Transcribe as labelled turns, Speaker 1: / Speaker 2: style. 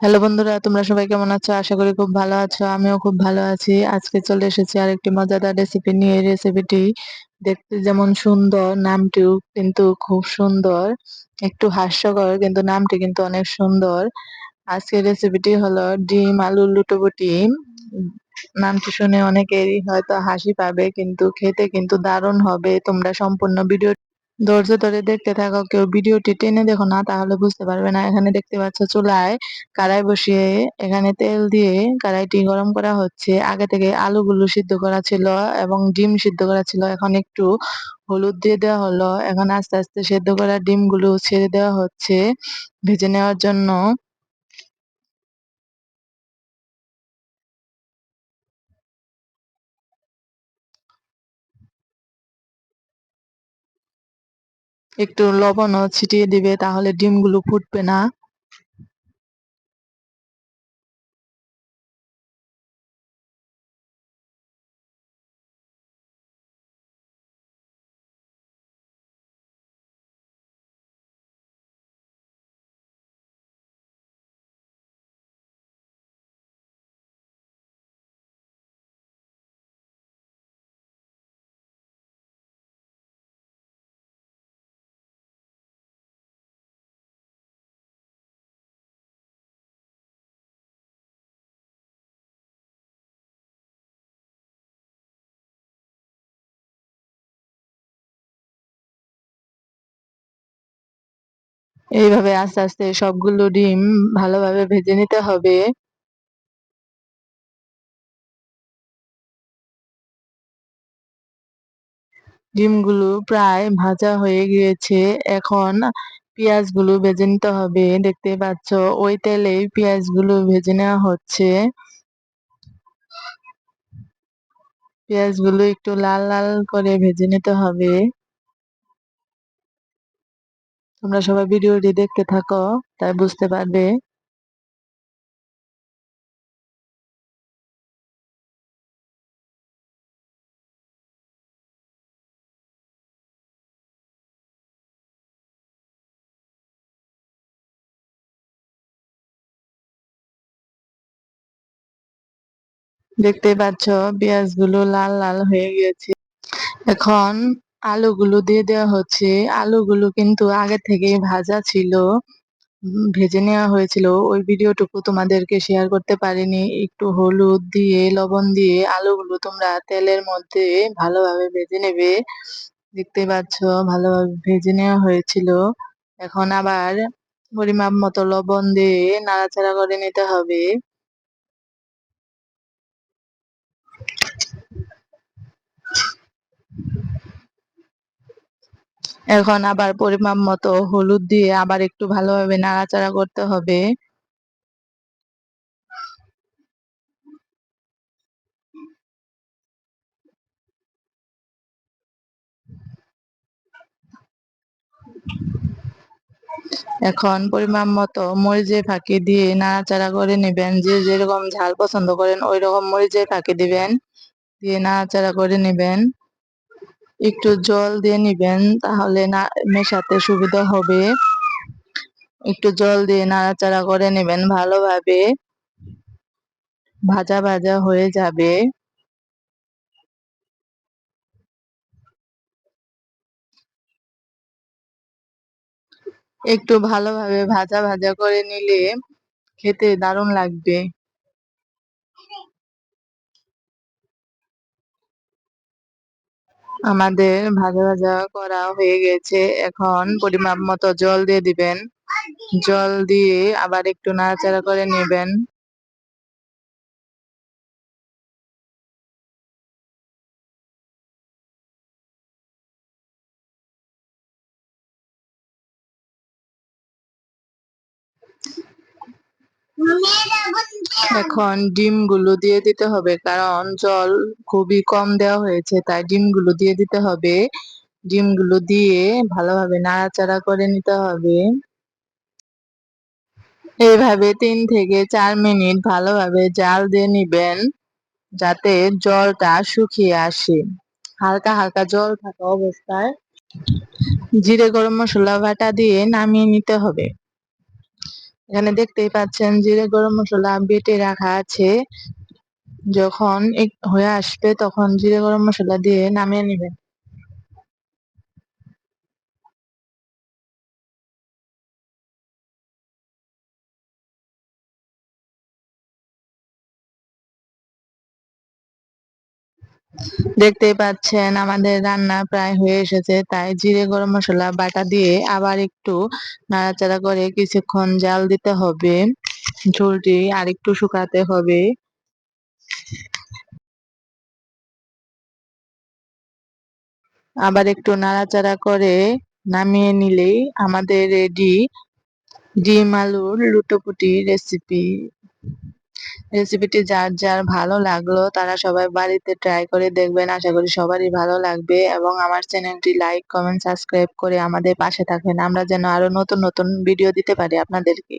Speaker 1: Hello বন্ধুরা, তোমরা সবাই কেমন আছো? আশা করি খুব ভালো আছো, আমিও খুব ভালো আছি। আজকে চলে এসেছি আরেকটি মজাদার রেসিপি নিয়ে। এই রেসিপিটি দেখতে যেমন সুন্দর নামটিও কিন্তু খুব সুন্দর, একটু হাস্যকর, কিন্তু নামটি কিন্তু অনেক সুন্দর। আজকের রেসিপিটি হলো ডিম, আলু লুটোপুটি নামটি শুনে অনেকেরই হয়তো হাসি পাবে, কিন্তু খেতে কিন্তু দারুণ হবে। তোমরা সম্পূর্ণ ভিডিও ধৈর্য ধরে দেখতে থাকো, কেউ ভিডিওটি টেনে দেখো না, তাহলে বুঝতে পারবে না। এখানে দেখতে পাচ্ছ চুলায় কড়াই বসিয়ে এখানে তেল দিয়ে কড়াইটি গরম করা হচ্ছে। আগে থেকে আলুগুলো সিদ্ধ করা ছিল এবং ডিম সিদ্ধ করা ছিল। এখন একটু হলুদ দিয়ে দেওয়া হলো। এখন আস্তে আস্তে সেদ্ধ করা ডিমগুলো ছেড়ে দেওয়া হচ্ছে। ভেজে নেওয়ার জন্য একটু লবণও ছিটিয়ে দিবে তাহলে ডিমগুলো ফুটবে না। এইভাবে আস্তে আস্তে সবগুলো ডিম ভালোভাবে ভেজে নিতে হবে। ডিমগুলো প্রায় ভাজা হয়ে গিয়েছে। এখন পেঁয়াজগুলো ভেজে নিতে হবে। দেখতে পাচ্ছ, ওই তেলেই পেঁয়াজগুলো ভেজে নেওয়া হচ্ছে। পেঁয়াজগুলো একটু লাল লাল করে ভেজে নিতে হবে। তোমরা সবাই ভিডিওটি দেখতে থাকো, তাই বুঝতে পারবে। দেখতে পাচ্ছ, পেঁয়াজগুলো লাল লাল হয়ে গিয়েছে। এখন আলুগুলো দিয়ে দেওয়া হচ্ছে। আলুগুলো কিন্তু আগে থেকে ভাজা ছিল ভেজে নেওয়া হয়েছিল। ওই ভিডিওটুকু তোমাদেরকে শেয়ার করতে পারিনি। একটু হলুদ দিয়ে, লবণ দিয়ে আলুগুলো তোমরা তেলের মধ্যে ভালোভাবে ভেজে নেবে। দেখতে পাচ্ছ, ভালোভাবে ভেজে নেওয়া হয়েছিল। এখন আবার পরিমাপ মতো লবণ দিয়ে নাড়াচাড়া করে নিতে হবে। এখন আবার পরিমাপ মতো হলুদ দিয়ে আবার একটু ভালোভাবে নাড়াচাড়া করতে হবে। এখন পরিমাণ মতো মরিচের ফাঁকি দিয়ে নাড়াচাড়া করে নেবেন। যে যেরকম ঝাল পছন্দ করেন ওই রকম মরিচের ফাঁকি দিবেন, দিয়ে নাড়াচাড়া করে নেবেন। একটু জল দিয়ে নিবেন, তাহলে না, মেশাতে সুবিধা হবে। একটু জল দিয়ে নাড়াচাড়া করে নেবেন ভালোভাবে। ভাজা ভাজা হয়ে যাবে। একটু ভালোভাবে ভাজা ভাজা করে নিলে খেতে দারুণ লাগবে। আমাদের ভাজা ভাজা করা হয়ে গেছে। এখন পরিমাপ মতো জল দিয়ে দিবেন। জল দিয়ে আবার একটু নাড়াচাড়া করে নেবেন। এখন ডিমগুলো দিয়ে দিতে হবে, কারণ জল খুবই কম দেওয়া হয়েছে, তাই ডিমগুলো দিয়ে দিতে হবে। ডিমগুলো দিয়ে ভালোভাবে নাড়াচাড়া করে নিতে হবে। এইভাবে তিন থেকে চার মিনিট ভালোভাবে জাল দিয়ে নিবেন, যাতে জলটা শুকিয়ে আসে। হালকা হালকা জল থাকা অবস্থায় জিরে গরম মশলা বাটা দিয়ে নামিয়ে নিতে হবে। এখানে দেখতেই পাচ্ছেন জিরে গরম মশলা বেটে রাখা আছে। যখন এক হয়ে আসবে তখন জিরে গরম মশলা দিয়ে নামিয়ে নেবেন। দেখতেই পাচ্ছেন, আমাদের রান্না প্রায় হয়ে এসেছে। তাই জিরে, গরম মশলা, বাটা দিয়ে আবার একটু নাড়াচাড়া করে কিছুক্ষণ জাল দিতে হবে। ঝোলটি আর একটু শুকাতে হবে। আবার একটু নাড়াচাড়া করে নামিয়ে নিলেই আমাদের রেডি ডিম আলুর লুটোপুটি রেসিপি রেসিপিটি যার যার ভালো লাগল তারা সবাই বাড়িতে ট্রাই করে দেখবেন। আশা করি সবারই ভালো লাগবে এবং আমার চ্যানেলটি লাইক কমেন্ট সাবস্ক্রাইব করে আমাদের পাশে থাকবেন। আমরা যেন আরও নতুন নতুন ভিডিও দিতে পারি আপনাদেরকে।